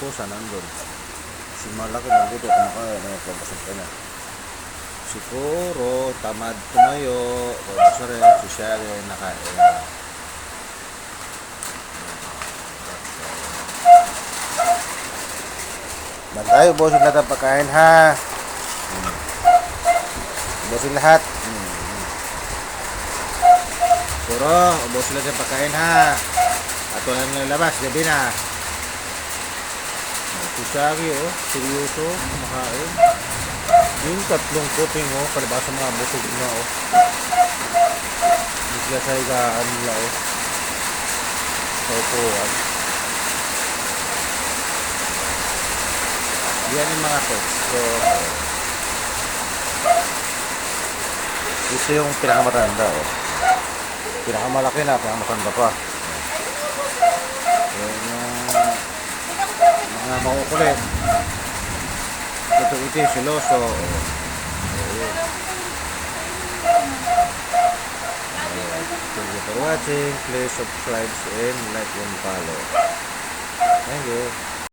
pusa nandun. Si malaki nandito, kumakain, ano, pabasag ka na. Si Kuro, tamad tumayo, Rosa rin, si Shari, nakain. Bantayo, bosin lahat ang pagkain ha. Hmm. Bosin lahat. Hmm. hmm. Kuro, bosin lahat ang pagkain ha. At wala nang labas, gabi na. Si Shaggy, oh, seryoso, kumakain. Yung tatlong kuting, oh, kalabasa mga busog na, oh. Bigla sa higaan nila, oh. Sa upuan. Yan yung mga pets. So, ito yung pinakamatanda, oh. Pinakamalaki na, pinakamatanda pa. Yan yung mga makukulit. Ito ito yung siloso. Thank you for watching. Please subscribe and like and follow. Thank you.